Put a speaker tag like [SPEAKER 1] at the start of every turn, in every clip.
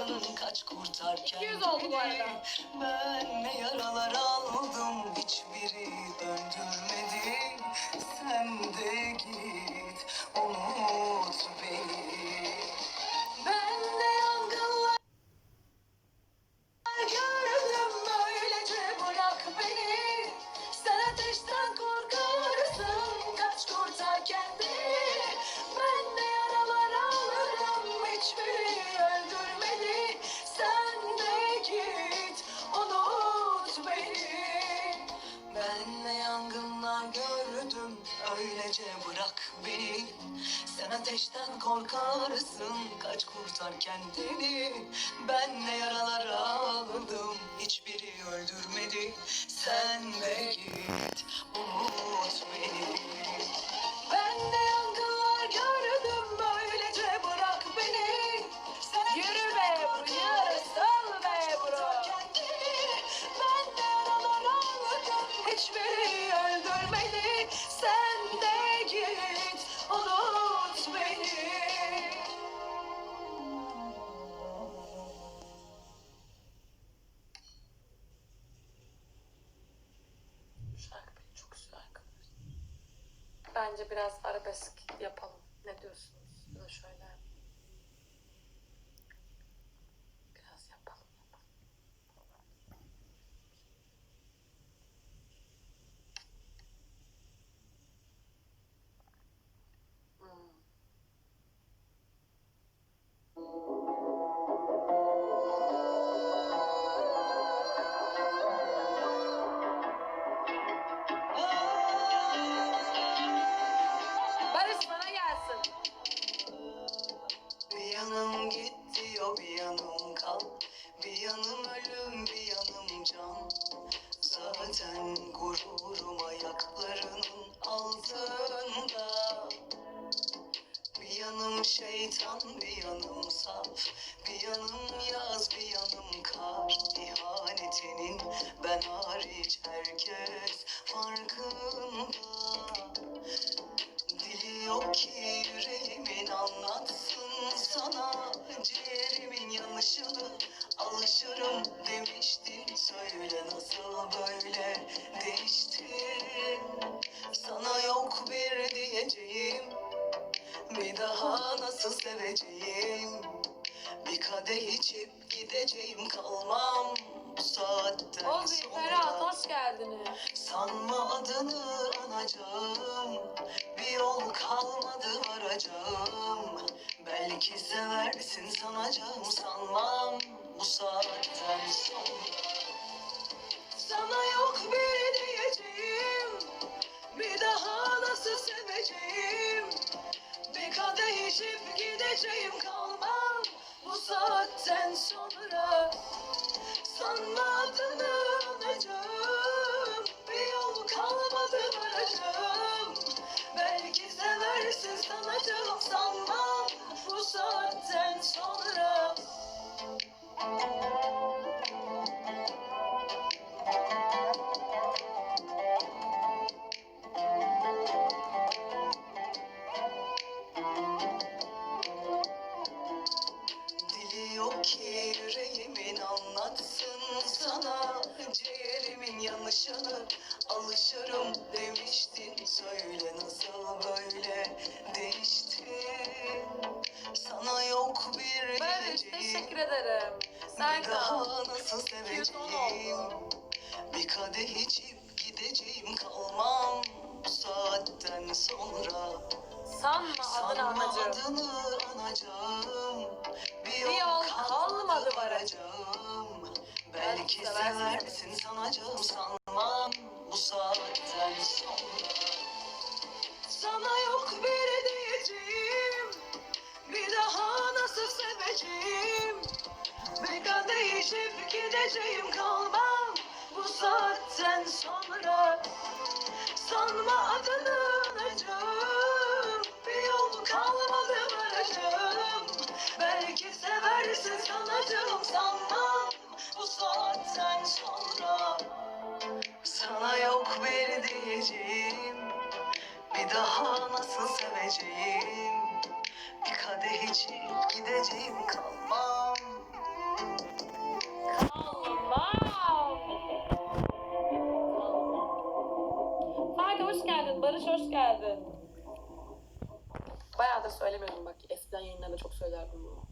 [SPEAKER 1] Alsaydın kaç kurtarken
[SPEAKER 2] 200 oldu bu arada.
[SPEAKER 1] Ben ne yaralar aldım hiçbiri öldürmedi Sen de git unut gördüm öylece bırak beni. Sen ateşten korkarsın kaç kurtar kendini. Ben de yaralar aldım hiçbiri öldürmedi. Sen de git unut beni
[SPEAKER 2] Bence biraz arabesk yapalım. Ne diyorsunuz? Şöyle.
[SPEAKER 1] Yanım saf Bir yanım yaz bir yanım kar. İhanetinin ben hariç herkes farkında adını anacağım. Bir yol kalmadı varacağım Belki seversin sanacağım sanmam Bu saatten sonra. Sana yok bir diyeceğim Bir daha nasıl seveceğim? Bir kadeh içip gideceğim kalmam Bu saatten sonra. Sanma adını saatten sonra. Dili yok ki yüreğimin anlatsın sana. Ciğerimin yanışını alışırım demiştin Söyle nasıl böyle değiştin Sana yok bir diyeceğim
[SPEAKER 2] teşekkür ederim. Sen
[SPEAKER 1] Bir daha
[SPEAKER 2] kal.
[SPEAKER 1] nasıl
[SPEAKER 2] 210 oldu.
[SPEAKER 1] seveceğim Bir kadeh içip gideceğim kalmam Bu saatten sonra
[SPEAKER 2] Sanma adını
[SPEAKER 1] Sanma
[SPEAKER 2] anacığım.
[SPEAKER 1] adını anacağım Bir
[SPEAKER 2] Bir yol
[SPEAKER 1] yol
[SPEAKER 2] kalmadı
[SPEAKER 1] kalmadı
[SPEAKER 2] varacağım.
[SPEAKER 1] Belki
[SPEAKER 2] Belki seversin.
[SPEAKER 1] seversin sanacağım sanmam Bu saatten sonra Sana yok bir diyeceğim Bir daha nasıl seveceğim? Bir kadeh içip gideceğim kalmam Bu saatten sonra. Sanma adını Bir daha nasıl seveceğim Bir kadeh için gideceğim kalmam Kalmam Ferdi hoş geldin, Barış hoş geldin. Bayağıdır
[SPEAKER 2] söylemiyordum bak. Eskiden yayınlarda çok söylerdim bunu.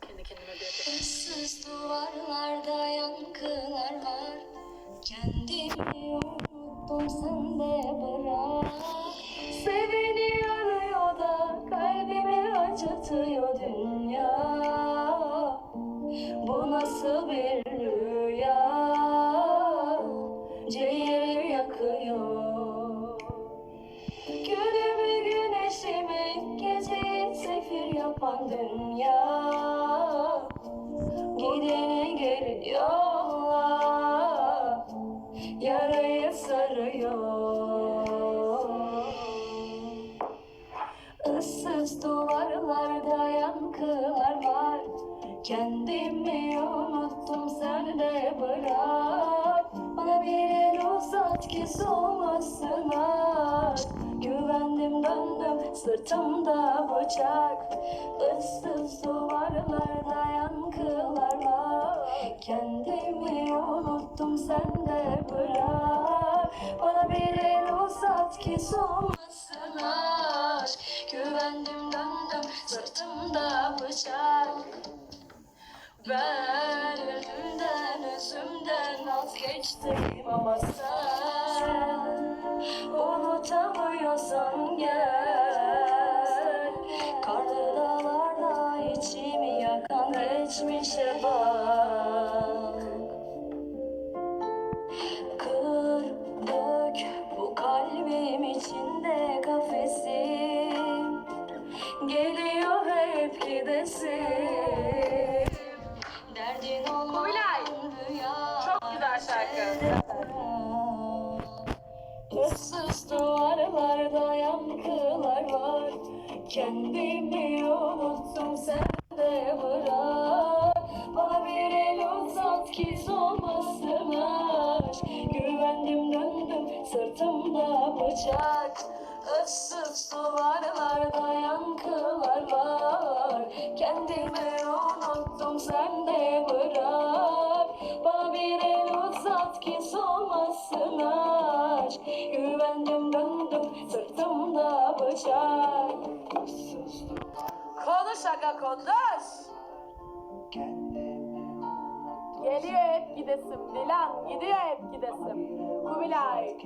[SPEAKER 2] Kendi kendime diye.
[SPEAKER 3] Sessiz duvarlarda yankılar var. Kendimi unuttum sen bırak Seveni arıyor da kalbimi acıtıyor dünya. Bu nasıl bir rüya? Ciğeri yakıyor. Günümü güneşimi geceyi sefir yapan dünya Kendimi unuttum sen de bırak. Bana bir el uzat ki soğumasın Güvendim döndüm sırtımda bıçak. Issız duvarlarda yankılar Kendimi unuttum sen de bırak. Bana bir el uzat ki soğumasın Güvendim döndüm sırtımda bıçak ben ölümden özümden vazgeçtim ama sen Unutamıyorsan gel. Karlı dağlarda içimi yakan geçmişe bak. Kır bu kalbim içinde kafesim Geliyor hep gidesim
[SPEAKER 2] şarkı.
[SPEAKER 3] Issız duvarlarda yankılar var. Kendimi unuttum sen de bırak. Bana bir el uzat ki solmasın aşk. Güvendim döndüm sırtımda bıçak. Issız duvarlarda yankılar var. Kendimi unuttum sen de bırak. Bana bir el uzat ki solmasın aşk Güvendim döndüm sırtımda bıçak
[SPEAKER 2] Konuş aga konuş. Geliyor hep gidesim. Dilan gidiyor hep gidesim. Kubilay.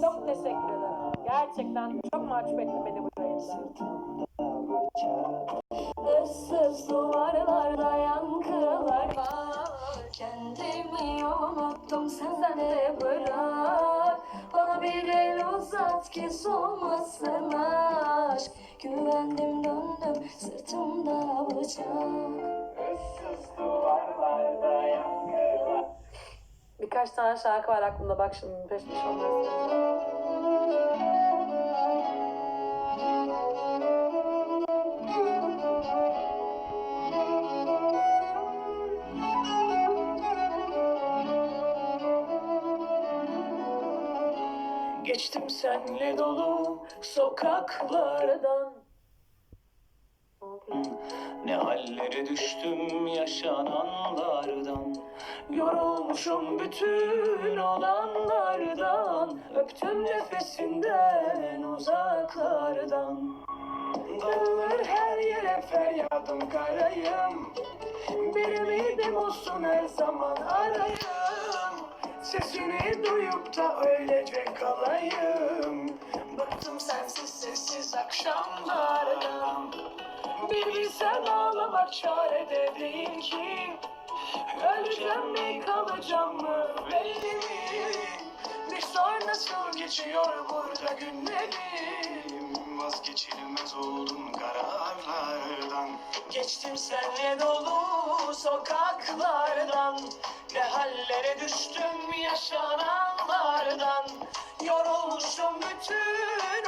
[SPEAKER 2] Çok teşekkür ederim. Gerçekten çok mahcup ettin beni bu yayında.
[SPEAKER 3] Issız duvarlarda unuttum sen de bırak. Bana bir el uzat ki soğumasın aşk. Güvendim döndüm sırtımda bıçak.
[SPEAKER 2] Birkaç tane şarkı var aklımda bak şimdi peş peşe onları
[SPEAKER 4] Geçtim senle dolu sokaklardan. Ne hallere düştüm yaşananlardan. Yorulmuşum bütün olanlardan. Öptüm nefesinden uzaklardan. Dağılır her yere feryadım karayım. Bir ümidim olsun her zaman arayım Sesini duyup da öylece kalayım. Bıktım sensiz sessiz akşamlardan. Bir bilsen ağlamak çare de ki Öleceğim mi kalacağım mı belli mi? Bir sor nasıl geçiyor burada günlerim Vazgeçilmez oldum kararlardan. Geçtim senle dolu sokaklardan. Ne hallere düştüm yaşananlardan. Yorulmuşum bütün